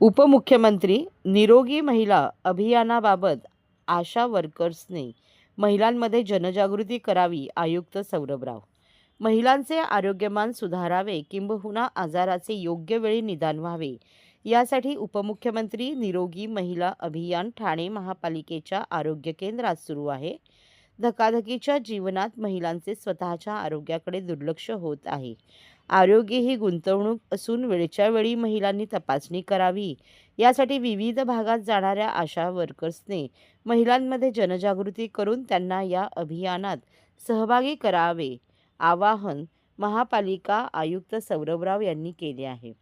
उपमुख्यमंत्री निरोगी महिला अभियानाबाबत आशा वर्कर्सने महिलांमध्ये जनजागृती करावी आयुक्त सौरभराव. महिलांचे आरोग्यमान सुधारावे किंबहुना आजाराचे योग्य वेळी निदान व्हावे. यासाठी उपमुख्यमंत्री निरोगी महिला अभियान ठाणे महापालिकेच्या आरोग्य केंद्रात सुरू आहे. धकाधकीच्या जीवनात महिलांचे स्वतःच्या आरोग्याकडे दुर्लक्ष होत आहे. आरोग्य ही गुंतवणूक असून वेळच्या वेळी महिलांनी तपासणी करावी. यासाठी विविध भागात जाणाऱ्या आशा वर्कर्सने महिलांमध्ये जनजागृती करून त्यांना या अभियानात सहभागी करावे आवाहन महापालिका आयुक्त सौरभराव यांनी केले आहे.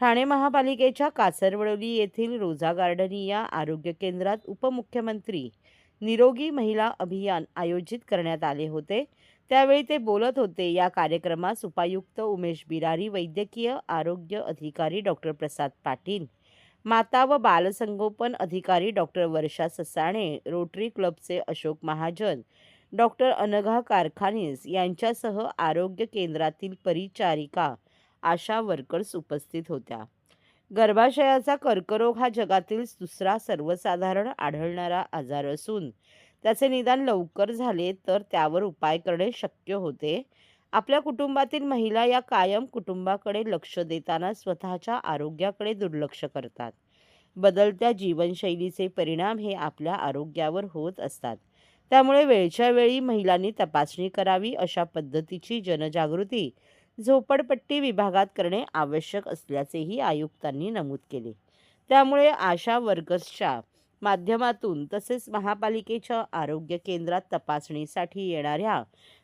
ठाणे महापालिकेच्या कासरवडोली येथील रोजा गार्डनी या आरोग्य केंद्रात उपमुख्यमंत्री निरोगी महिला अभियान आयोजित करण्यात आले होते. त्यावेळी ते बोलत होते या कार्यक्रमास उपायुक्त उमेश बिरारी वैद्यकीय आरोग्य अधिकारी डॉक्टर प्रसाद पाटील माता व बालसंगोपन अधिकारी डॉक्टर वर्षा ससाणे रोटरी क्लबचे अशोक महाजन डॉक्टर अनघा कारखानीस यांच्यासह आरोग्य केंद्रातील परिचारिका आशा वर्कर्स उपस्थित होत्या. गर्भाशयाचा कर्करोग हा जगातील दुसरा सर्वसाधारण आढळणारा आजार असून त्याचे निदान लवकर झाले तर त्यावर उपाय करणे शक्य होते. आपल्या कुटुंबातील महिला या कायम कुटुंबाकडे लक्ष देताना स्वतःच्या आरोग्याकडे दुर्लक्ष करतात. बदलत्या जीवनशैलीचे परिणाम हे आपल्या आरोग्यावर होत असतात. त्यामुळे वेळच्या वेळी महिलांनी तपासणी करावी अशा पद्धतीची जनजागृती झोपडपट्टी विभागात करणे आवश्यक असल्याचेही आयुक्तांनी नमूद केले. त्यामुळे आशा वर्गसच्या माध्यमातून तसेच महापालिकेच्या आरोग्य केंद्रात तपासणीसाठी येणाऱ्या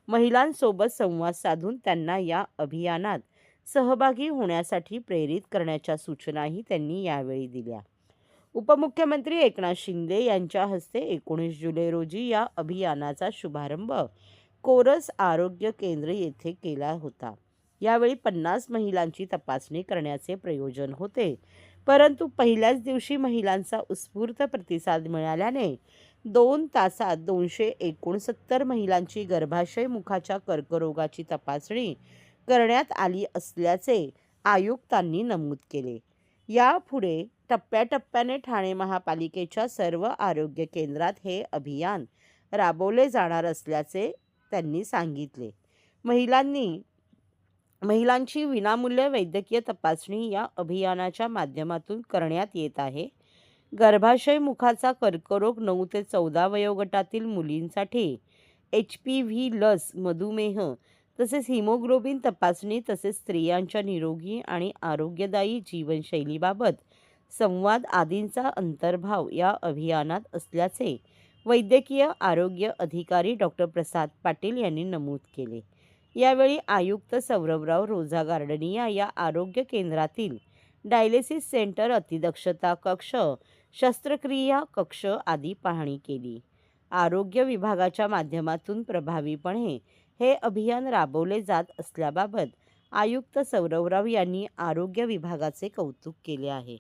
महिलांसोबत संवाद साधून त्यांना या अभियानात सहभागी होण्यासाठी प्रेरित करण्याच्या सूचनाही त्यांनी यावेळी दिल्या. उपमुख्यमंत्री एकनाथ शिंदे यांच्या हस्ते एकोणीस जुलै रोजी या अभियानाचा शुभारंभ कोरस आरोग्य केंद्र येथे केला होता. यावेळी पन्नास महिलांची तपासणी करण्याचे प्रयोजन होते. परंतु पहिल्याच दिवशी महिलांचा उत्स्फूर्त प्रतिसाद मिळाल्याने दोन तासात दोनशे एकोणसत्तर महिलांची गर्भाशय मुखाच्या कर्करोगाची तपासणी करण्यात आली असल्याचे आयुक्तांनी नमूद केले. यापुढे टप्प्याटप्प्याने ठाणे महापालिकेच्या सर्व आरोग्य केंद्रात हे अभियान राबवले जाणार असल्याचे त्यांनी सांगितले. महिलांनी महिलांची विनामूल्य वैद्यकीय तपासणी या अभियानाच्या माध्यमातून करण्यात येत आहे. गर्भाशय मुखाचा कर्करोग नऊ ते चौदा वयोगटातील मुलींसाठी एच पी व्ही लस मधुमेह तसेच हिमोग्लोबिन तपासणी तसेच स्त्रियांच्या निरोगी आणि आरोग्यदायी जीवनशैलीबाबत संवाद आदींचा अंतर्भाव या अभियानात असल्याचे वैद्यकीय आरोग्य अधिकारी डॉक्टर प्रसाद पाटील यांनी नमूद केले. यावेळी आयुक्त सौरभराव रोजा गार्डनिया या आरोग्य केंद्रातील डायलिसिस सेंटर अतिदक्षता कक्ष शस्त्रक्रिया कक्ष आदी पाहणी केली. आरोग्य विभागाच्या माध्यमातून प्रभावीपणे हे अभियान राबवले जात असल्याबाबत आयुक्त सौरभराव यांनी आरोग्य विभागाचे कौतुक केले आहे.